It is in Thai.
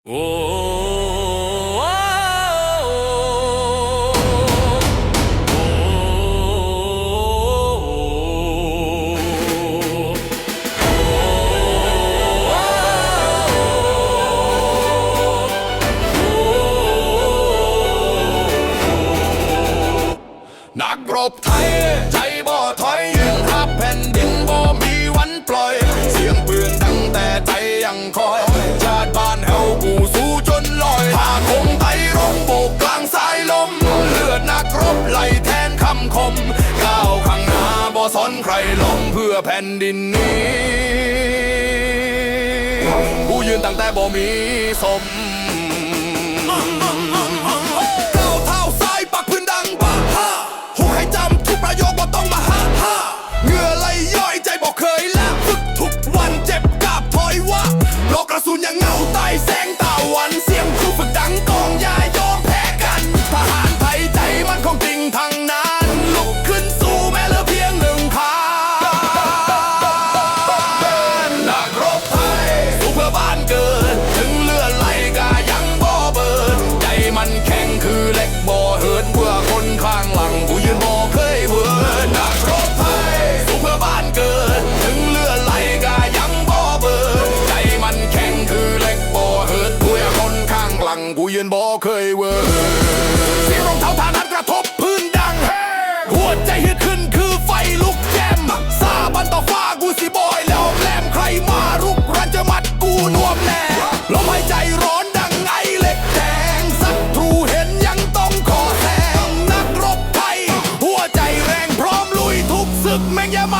นักรบไทย ใจบ่อถอยยืนรับแผ่น งใครลงเพื่อแผ่นดินนี้ ผู้ยืนตั้งแต่บ่มีสมก้าวเท้ซ้ายปักพื้นดังบาฮาหูให้จำทุกประโยคว่าต้องมาฮาเงื่อไลย่อยใจบอกเคยล้วฝึกทุกวันเจ็บกาบถอยวะโลกกระสุนยังไง ยนบ่เคยเวอร์เสียงรองเท้าทานัดกระทบพื้นดัง หัวใจฮึดขึ้นคือไฟลุกแจมซาบันต่อฟ้ากูสีบอยแล้วแหลมใครมาลุกรันจะมัดกูนวมแน่ลมหายใจร้อนดังไอเหล็กแดงศัตรูเห็นยังต้องขอแสงนักรบไทย หัวใจแรงพร้อมลุยทุกศึกแม่งยามา